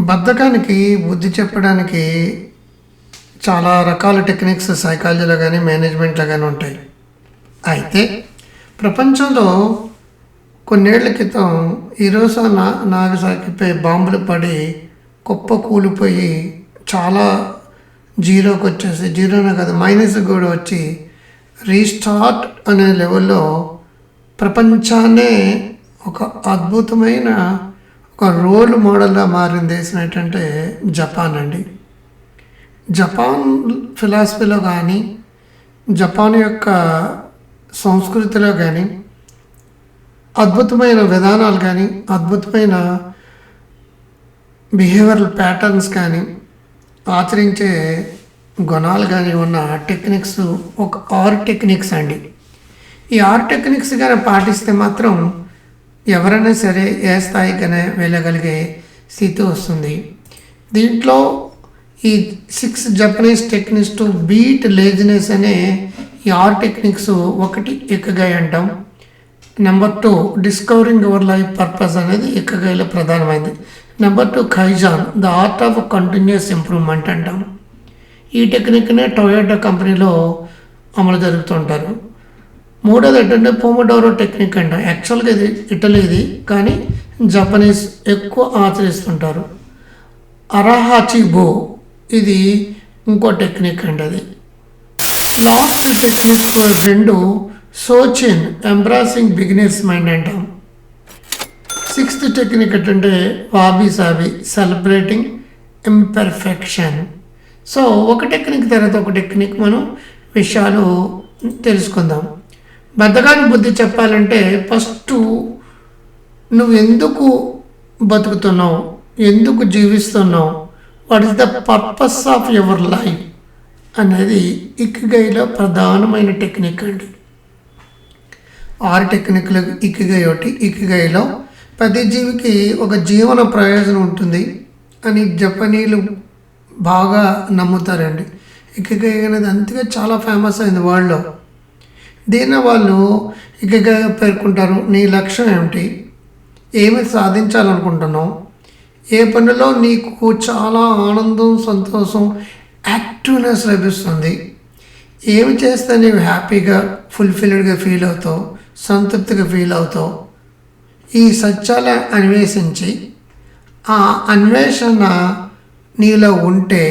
బద్ధకానికి బుద్ధి చెప్పడానికి చాలా రకాల టెక్నిక్స్ సైకాలజీలో కానీ మేనేజ్మెంట్లో కానీ ఉంటాయి. అయితే ప్రపంచంలో కొన్నేళ్ళ క్రితం ఈరోజు నా నాగసాకిపై బాంబులు పడి కుప్ప కూలిపోయి చాలా జీరోకి వచ్చేసి జీరోనే కాదు మైనస్ కూడా వచ్చి రీస్టార్ట్ అనే లెవెల్లో ప్రపంచాన్నే ఒక అద్భుతమైన ఒక రోల్ మోడల్గా మారిన దేశం ఏంటంటే జపాన్ అండి. జపాన్ ఫిలాసఫీలో కానీ జపాన్ యొక్క సంస్కృతిలో కానీ అద్భుతమైన విధానాలు కానీ అద్భుతమైన బిహేవియరల్ ప్యాటర్న్స్ కానీ ఆచరించే గుణాలు కానీ ఉన్న టెక్నిక్స్ ఒక ఆర్ టెక్నిక్స్ అండి. ఈ ఆర్ టెక్నిక్స్ కానీ పాటిస్తే మాత్రం ఎవరైనా సరే ఏ స్థాయికైనా వెళ్ళగలిగే స్థితి వస్తుంది. దీంట్లో ఈ six Japanese techniques to beat laziness అనే ఈ ఆర్ టెక్నిక్స్ ఒకటి ఎక్కగాయ అంటాం. Number two discovering your life purpose అనేది ఎక్కగాయలో ప్రధానమైంది. Number two kaizen the art of continuous improvement అంటాం. ఈ టెక్నిక్నే టొయోటా కంపెనీలో అమలు జరుగుతుంటారు. మూడోది ఏంటంటే పోమోడోరో టెక్నిక్ అంట. యాక్చువల్గా ఇది ఇటలీది కానీ జపనీస్ ఎక్కువ ఆచరిస్తుంటారు. అరహాచి బో ఇది ఇంకో టెక్నిక్ అండి అది. లాస్ట్ టెక్నిక్ రెండు సోచిన్ ఎంబ్రాసింగ్ బిగినర్స్ మైండ్ అంటాం. సిక్స్త్ టెక్నిక్ ఏంటంటే wabi sabi celebrating imperfection so ఒక టెక్నిక్ తర్వాత ఒక టెక్నిక్ మనం విషయాలు తెలుసుకుందాం. బద్ధకాన్ని బుద్ధి చెప్పాలంటే ఫస్ట్ నువ్వు ఎందుకు బతుకుతున్నావు? ఎందుకు జీవిస్తున్నావు? What is the purpose of your life అనేది ఇక్కిగైలో ప్రధానమైన టెక్నిక్ అండి. ఆరు టెక్నిక్లు ఇక్కిగై ఒకటి. ఇక్కిగైలో ప్రతి జీవికి ఒక జీవన ప్రయోజనం ఉంటుంది అని జపనీలు బాగా నమ్ముతారండి. ఇక్కిగై అనేది అంతగా చాలా ఫేమస్ అయింది వరల్డ్లో. దీన్ని వాళ్ళు ఇకగా పేర్కొంటారు నీ లక్ష్యం ఏమిటి? ఏమి సాధించాలనుకుంటున్నావు? ఏ పనిలో నీకు చాలా ఆనందం సంతోషం యాక్టివ్నెస్ లభిస్తుంది? ఏమి చేస్తే నీవు హ్యాపీగా ఫుల్ఫిల్డ్గా ఫీల్ అవుతావు సంతృప్తిగా ఫీల్ అవుతావు? ఈ సత్యాల అన్వేషించి ఆ అన్వేషణ నీలో ఉంటే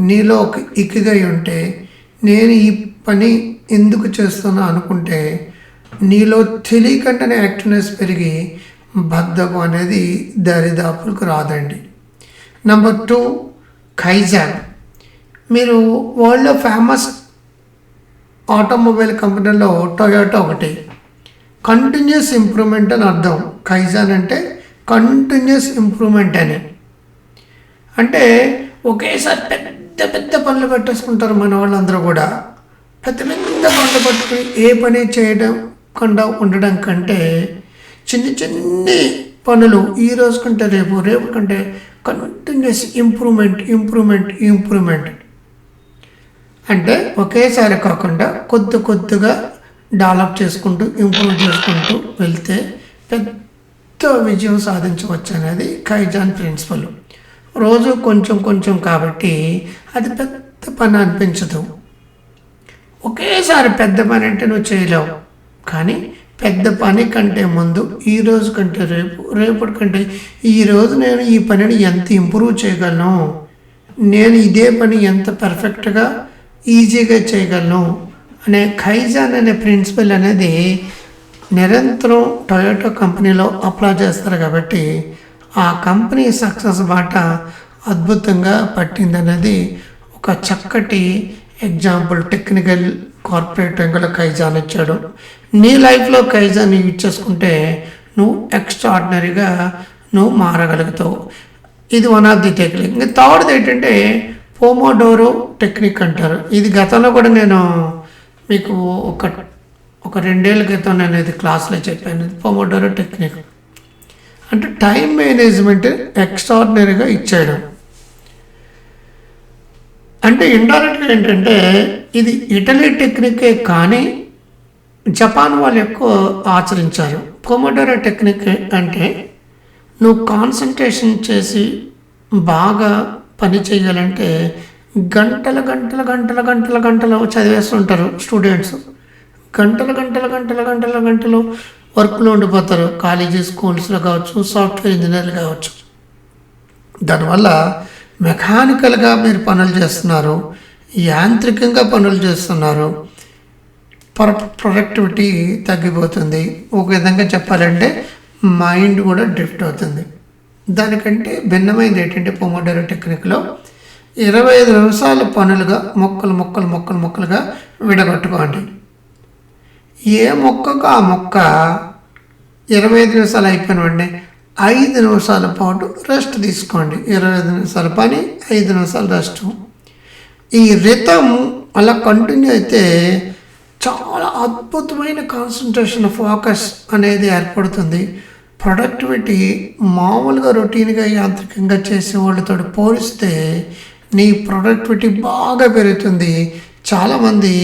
నీలో ఒక ఇక్కుగా ఉంటే నేను ఈ పని ఎందుకు చేస్తున్నా అనుకుంటే నీలో తెలియకుండానే యాక్టివ్నెస్ పెరిగి బద్ధకం అనేది దరిదాపులకు రాదండి. నెంబర్ టూ ఖైజాన్ మీరు వరల్డ్లో ఫేమస్ ఆటోమొబైల్ కంపెనీలో టొయోటా ఒకటి. కంటిన్యూస్ ఇంప్రూవ్మెంట్ అని అర్థం. ఖైజాన్ అంటే కంటిన్యూస్ ఇంప్రూవ్మెంట్ అని. అంటే ఒకేసారి పెద్ద పెద్ద పనులు పెట్టేసుకుంటారు మన వాళ్ళందరూ కూడా. పెద్ద పెద్ద కొండ పట్టుకుని ఏ పని చేయడం కుండా ఉండడం కంటే చిన్న చిన్ని పనులు ఈ రోజు కంటే రేపు రేపు కంటే కంటిన్యూస్ ఇంప్రూవ్మెంట్ ఇంప్రూవ్మెంట్ ఇంప్రూవ్మెంట్ అంటే ఒకేసారి కాకుండా కొద్ది కొద్దిగా డెవలప్ చేసుకుంటూ ఇంప్రూవ్ చేసుకుంటూ వెళ్తే పెద్ద విజయం సాధించవచ్చు అనేది కైజాన్ ప్రిన్సిపల్ రోజు కొంచెం కొంచెం కాబట్టి అది పెద్ద పని అనిపించదు. ఒకేసారి పెద్ద పని అంటే నువ్వు చేయలేవు. కానీ పెద్ద పని కంటే ముందు ఈ రోజు కంటే రేపు రేపటి కంటే ఈ రోజు నేను ఈ పనిని ఎంత ఇంప్రూవ్ చేయగలను? నేను ఇదే పని ఎంత పర్ఫెక్ట్గా ఈజీగా చేయగలను? అనే ఖైజాన్ అనే ప్రిన్సిపల్ అనేది నిరంతరం టొయోటో కంపెనీలో అప్లై చేస్తారు కాబట్టి ఆ కంపెనీ సక్సెస్ బాట అద్భుతంగా పట్టిందనేది ఒక చక్కటి ఎగ్జాంపుల్ టెక్నికల్ కార్పొరేట్ రంగంలో కైజాన్ ఇచ్చాడు. నీ లైఫ్లో కైజాన్ యూజ్ చేసుకుంటే నువ్వు ఎక్స్ట్రాడినరీగా నువ్వు మారగలుగుతావు. ఇది వన్ ఆఫ్ ది టెక్నిక్ ఇంకా థర్డ్ది ఏంటంటే పోమోడోరో టెక్నిక్ అంటారు. ఇది గతంలో కూడా నేను మీకు ఒక ఒక రెండేళ్ళ క్రితం నేను ఇది క్లాస్లో చెప్పాను. పోమోడోరో టెక్నిక్ అంటే టైం మేనేజ్మెంట్ ఎక్స్ట్రాడినరీగా ఇచ్చేయడం అంటే ఇండైరెక్ట్గా ఏంటంటే ఇది ఇటలీ టెక్నికే కానీ జపాన్ వాళ్ళు ఎక్కువ ఆచరించారు. పొమోడోరో టెక్నిక్ అంటే నువ్వు కాన్సన్ట్రేషన్ చేసి బాగా పని చేయాలంటే గంటల గంటల గంటల గంటల గంటలు చదివేస్తుంటారు స్టూడెంట్స్ గంటల గంటల గంటల గంటల గంటలు వర్క్లో ఉండిపోతారు. కాలేజీ స్కూల్స్లో కావచ్చు సాఫ్ట్వేర్ ఇంజనీర్లు కావచ్చు. దానివల్ల మెకానికల్గా మీరు పనులు చేస్తున్నారు యాంత్రికంగా పనులు చేస్తున్నారు ప్రొ ప్రొడక్టివిటీ తగ్గిపోతుంది. ఒక విధంగా చెప్పాలంటే మైండ్ కూడా డ్రిఫ్ట్ అవుతుంది. దానికంటే భిన్నమైనది ఏంటంటే పొమోడోరో టెక్నిక్లో ఇరవై ఐదు నిమిషాల పనులుగా మొక్కలు మొక్కలు మొక్కలు మొక్కలుగా విడగొట్టుకోండి. ఏ మొక్కకు ఆ మొక్క ఇరవై ఐదు నిమిషాలు అయిపోయిన వెంటనే ఐదు నిమిషాల పాటు రెస్ట్ తీసుకోండి. ఇరవై ఐదు నిమిషాల పని ఐదు నిమిషాలు రెస్ట్ ఈ రితం అలా కంటిన్యూ అయితే చాలా అద్భుతమైన కాన్సన్ట్రేషన్ ఫోకస్ అనేది ఏర్పడుతుంది. ప్రొడక్టివిటీ మామూలుగా రొటీన్గా యాంత్రికంగా చేసే వాళ్ళతో పోలిస్తే నీ ప్రొడక్టివిటీ బాగా పెరుగుతుంది. చాలామంది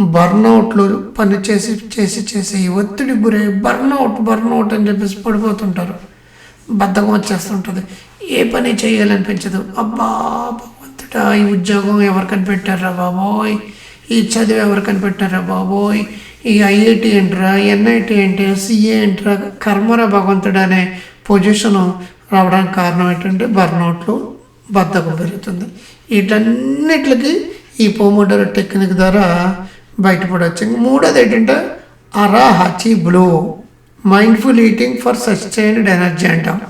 బర్నౌట్లు పని చేసి చేసి చేసి ఒత్తిడి గురై బర్నౌట్ బర్నౌట్ అని చెప్పేసి పడిపోతుంటారు. బద్ధకం వచ్చేస్తుంటుంది. ఏ పని చేయాలనిపించదు. అబ్బా భగవంతుడా ఈ ఉద్యోగం ఎవరు కనిపెట్టారా బాబోయ్? ఈ చదువు ఎవరు కనిపెట్టారా బాబోయ్? ఈ ఐఐటి ఏంట్రా ఎన్ఐటి ఏంటి సిఏ ఏంట్రా? కర్మరా భగవంతుడు అనే పొజిషన్ రావడానికి కారణం ఏంటంటే బర్నౌట్లు బద్ధకం పెరుగుతుంది. వీటన్నిటికి ఈ పోమోడోరో టెక్నిక్ ద్వారా బయటపడవచ్చు మూడోది ఏంటంటే hara hachi bu. Mindful eating for sustained energy అంటాం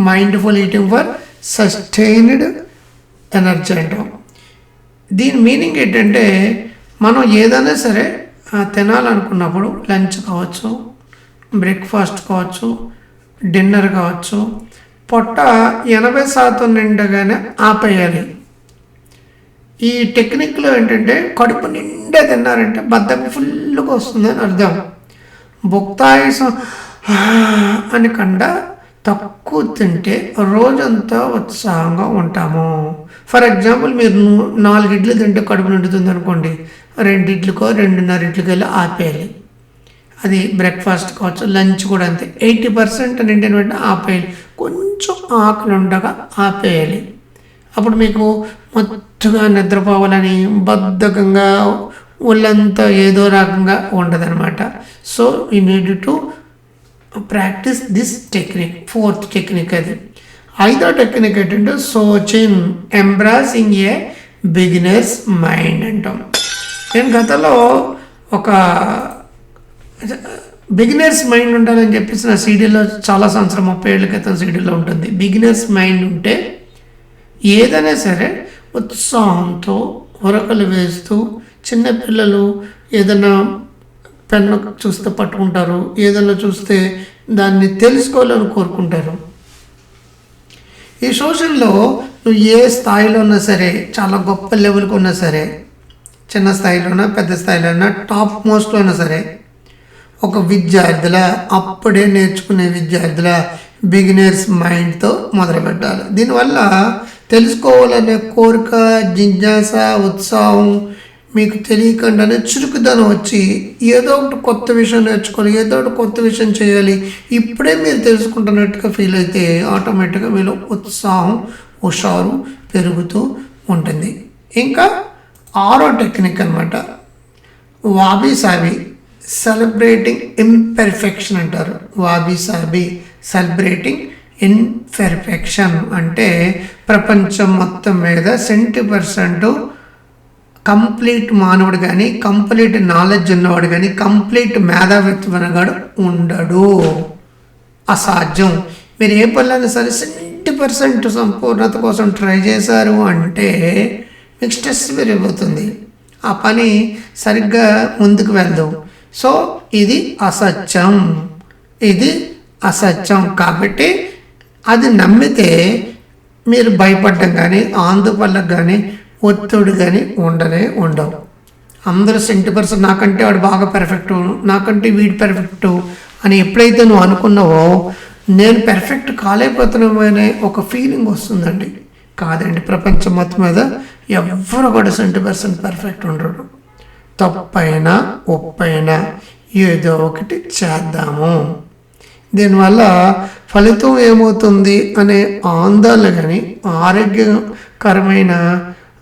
mindful eating for sustained energy అంటాం దీని మీనింగ్ ఏంటంటే మనం ఏదైనా సరే తినాలనుకున్నప్పుడు లంచ్ కావచ్చు బ్రేక్ఫాస్ట్ కావచ్చు డిన్నర్ కావచ్చు పొట్ట ఎనభై శాతం నిండగానే ఆపేయాలి. ఈ టెక్నిక్లో ఏంటంటే కడుపు నిండా తిన్నారంటే బద్దం ఫుల్గా వస్తుందని అర్థం. భుక్తాయుసం అని కండ తక్కువ తింటే రోజంతా ఉత్సాహంగా ఉంటాము. ఫర్ ఎగ్జాంపుల్ మీరు నాలుగిడ్లు నాలుగు ఇడ్లు తింటే కడుపు నిండుతుంది అనుకోండి రెండు ఇడ్లుకో రెండున్నర వెళ్ళి ఆపేయాలి. అది బ్రేక్ఫాస్ట్ కావచ్చు లంచ్ కూడా అంతే. ఎయిటీ పర్సెంట్ నిండిన వెంటనే ఆపేయాలి. కొంచెం ఆకలి ఉండగా ఆపేయాలి. అప్పుడు మీకు మొత్తగా నిద్రపోవాలని బద్ధకంగా ఒళ్ళంతా ఏదో రకంగా ఉండదనమాట so we need to practice this technique fourth technique అది. ఐదో టెక్నిక్ ఏంటంటే సోచింగ్ ఎంబ్రాసింగ్ ఏ బిగినర్స్ మైండ్ అంటాం. నేను గతంలో ఒక బిగినర్స్ మైండ్ ఉండాలని చెప్పేసి నా సీడీలో చాలా సంవత్సరం ముప్పై ఏళ్ళ క్రితం సీడీలో ఉంటుంది. బిగినర్స్ మైండ్ ఉంటే ఏదైనా సరే ఉత్సాహంతో ఉరకలు వేస్తూ చిన్నపిల్లలు ఏదైనా పెన్ను చూస్తే పట్టుకుంటారు ఏదైనా చూస్తే దాన్ని తెలుసుకోవాలని కోరుకుంటారు. ఈ సోషల్లో నువ్వు ఏ స్థాయిలో ఉన్నా సరే చాలా గొప్ప లెవెల్కి ఉన్నా సరే చిన్న స్థాయిలోనా పెద్ద స్థాయిలోనా టాప్ మోస్ట్లో ఉన్నా సరే ఒక విద్యార్థుల అప్పుడే నేర్చుకునే విద్యార్థుల బిగినర్స్ మైండ్తో మొదలు పెట్టాలి దీనివల్ల తెలుసుకోవాలనే కోరిక జిజ్ఞాస ఉత్సాహం మీకు తెలియకుండానే చురుకుదనం వచ్చి ఏదో ఒకటి కొత్త విషయం నేర్చుకోవాలి ఏదో ఒకటి కొత్త విషయం చేయాలి. ఇప్పుడే మీరు తెలుసుకుంటున్నట్టుగా ఫీల్ అయితే ఆటోమేటిక్గా మీలో ఉత్సాహం హుషారు పెరుగుతూ ఉంటుంది. ఇంకా ఆరో టెక్నిక్ అనమాట వాబీ సాబీ సెలబ్రేటింగ్ ఇంపెర్ఫెక్షన్ అంటారు. వాబీ సాబీ సెలబ్రేటింగ్ ఇన్పెర్ఫెక్షన్ అంటే ప్రపంచం మొత్తం మీద సెంటీ పర్సెంట్ కంప్లీట్ మానవుడు కానీ కంప్లీట్ నాలెడ్జ్ ఉన్నవాడు కానీ కంప్లీట్ మేధావిత్వం అనగాడు ఉండడు. అసాధ్యం. మీరు ఏ పనులైనా సరే సెవెంటీ పర్సెంట్ సంపూర్ణత కోసం ట్రై చేశారు అంటే మీకు స్ట్రెస్ పెరిగిపోతుంది. ఆ పని సరిగ్గా ముందుకు వెళ్దు. సో ఇది అసత్యం. ఇది అసత్యం కాబట్టి అది నమ్మితే మీరు భయపడడం కానీ ఆందోళనకు కానీ ఒత్తిడి కానీ ఉండనే ఉండవు. అందరూ సెంటీ పర్సెంట్ నాకంటే వాడు బాగా పెర్ఫెక్ట్ నాకంటే వీడు పెర్ఫెక్ట్ అని ఎప్పుడైతే నువ్వు అనుకున్నావో నేను పెర్ఫెక్ట్ కాలేకపోతున్నామనే ఒక ఫీలింగ్ వస్తుందండి. కాదండి ప్రపంచం మొత్తం మీద ఎవ్వరు కూడా సెంటీ పర్సెంట్ పర్ఫెక్ట్ ఉండరు. తప్పైనా ఒప్పైనా ఏదో ఒకటి చేద్దాము. దీనివల్ల ఫలితం ఏమవుతుంది అనే ఆందోళన కానీ ఆరోగ్యకరమైన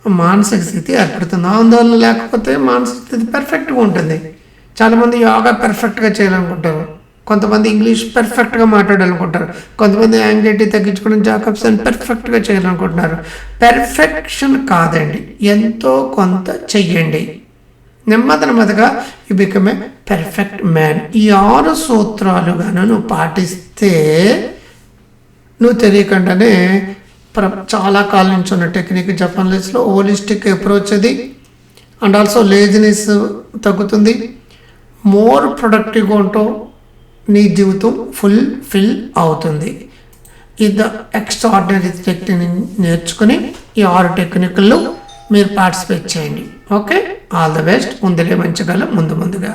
మానసిక స్థితి ఏర్పడుతుంది ఆందోళన లేకపోతే మానసిక స్థితి పర్ఫెక్ట్గా ఉంటుంది. చాలామంది యోగా పర్ఫెక్ట్గా చేయాలనుకుంటారు. కొంతమంది ఇంగ్లీష్ పర్ఫెక్ట్గా మాట్లాడాలనుకుంటారు. కొంతమంది యాంగ్జైటీ తగ్గించుకోవడం జాకబ్స్ అని పర్ఫెక్ట్గా చేయాలనుకుంటున్నారు. పెర్ఫెక్షన్ కాదండి. ఎంతో కొంత చెయ్యండి. నెమ్మది నెమ్మదిగా you become a perfect man ఈ ఆరు సూత్రాలు గాను నువ్వు పాటిస్తే నువ్వు తెలియకుండానే చాలా కాలం నుంచి ఉన్న టెక్నిక్ జపాన్ లెస్లో హోలిస్టిక్ అప్రోచ్ అది. అండ్ ఆల్సో లేజినెస్ తగ్గుతుంది. మోర్ ప్రొడక్టివ్గా ఉంటూ నీ జీవితం ఫుల్ ఫిల్ అవుతుంది. ఇది ఎక్స్ట్రాడినరీ టెక్నిక్ నేర్చుకుని ఈ ఆరు టెక్నిక్లు మీరు పార్టిసిపేట్ చేయండి. ఓకే ఆల్ ద బెస్ట్ ముందులే మంచిగా ముందు ముందుగా.